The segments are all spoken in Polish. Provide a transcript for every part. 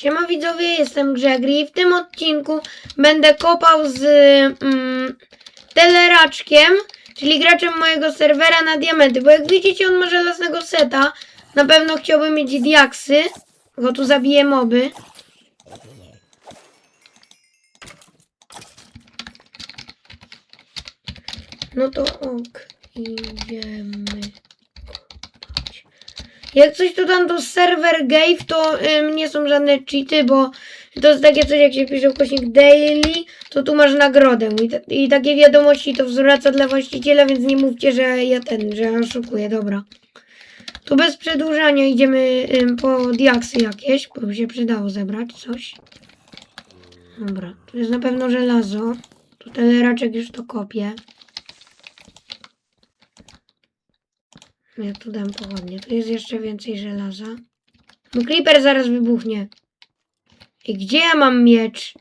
Siema widzowie, jestem Grzegry i w tym odcinku będę kopał z mm, teleraczkiem, czyli graczem mojego serwera na diamenty, bo jak widzicie on ma żelaznego seta, na pewno chciałbym mieć diaksy, bo tu zabiję moby. No to ok, idziemy. Jak coś to tam to serwer Gave, to ym, nie są żadne cheaty, bo to jest takie coś, jak się pisze ukośnik daily, to tu masz nagrodę. I, I takie wiadomości to zwraca dla właściciela, więc nie mówcie, że ja ten, że oszukuję, dobra. Tu bez przedłużania idziemy ym, po diaksy jakieś, bo by się przydało zebrać coś. Dobra, tu jest na pewno żelazo. Tu ten raczek już to kopie. Ja tu dam pochodnie. Tu jest jeszcze więcej żelaza. No creeper zaraz wybuchnie. I gdzie ja mam miecz?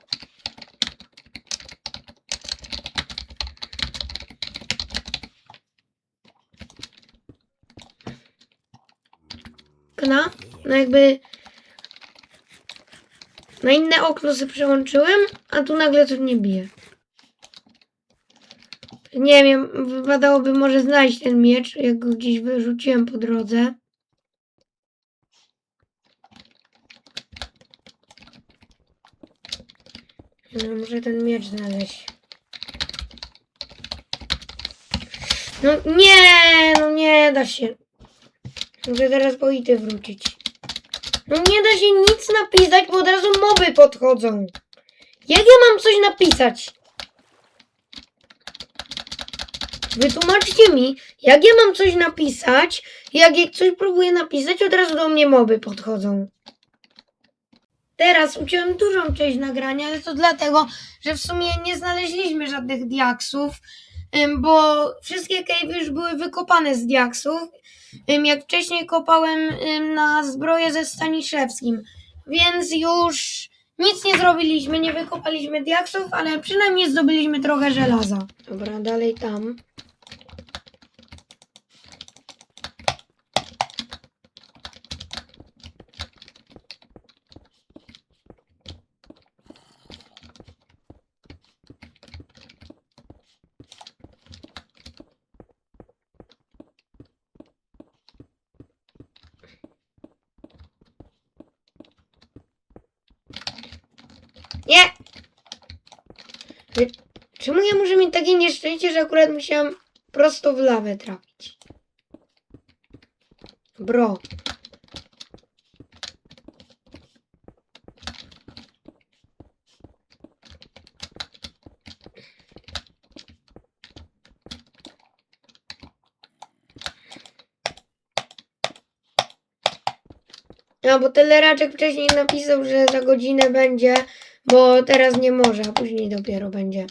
Okna? No jakby... Na inne okno sobie przełączyłem, a tu nagle coś nie bije. Nie wiem, wypadałoby może znaleźć ten miecz, jak go gdzieś wyrzuciłem po drodze. No, muszę ten miecz znaleźć. No nie, no nie da się. Muszę teraz po ity wrócić. No nie da się nic napisać, bo od razu moby podchodzą. Jak ja mam coś napisać? Wytłumaczcie mi, jak ja mam coś napisać, jak coś próbuję napisać, od razu do mnie moby podchodzą. Teraz uciąłem dużą część nagrania, ale to dlatego, że w sumie nie znaleźliśmy żadnych diaksów, bo wszystkie cave już były wykopane z diaksów, jak wcześniej kopałem na zbroję ze Staniszewskim, więc już nic nie zrobiliśmy, nie wykopaliśmy diaksów, ale przynajmniej zdobyliśmy trochę żelaza. Dobra, dalej tam. Nie! Czemu ja muszę mieć takie nieszczęście, że akurat musiałam prosto w lawę trafić? Bro. No, bo teleraczek wcześniej napisał, że za godzinę będzie, bo teraz nie może, a później dopiero będzie.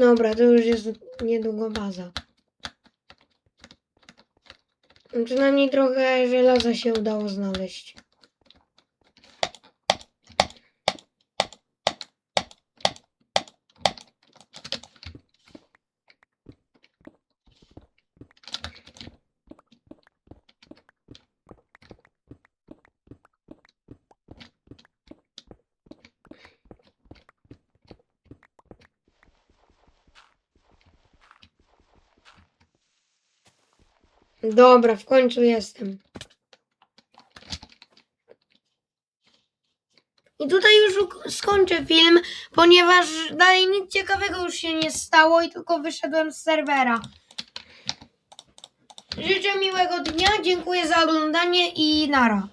Dobra, to już jest niedługo baza. Przynajmniej trochę żelaza się udało znaleźć. Dobra, w końcu jestem. I tutaj już skończę film, ponieważ dalej nic ciekawego już się nie stało i tylko wyszedłem z serwera. Życzę miłego dnia, dziękuję za oglądanie i nara.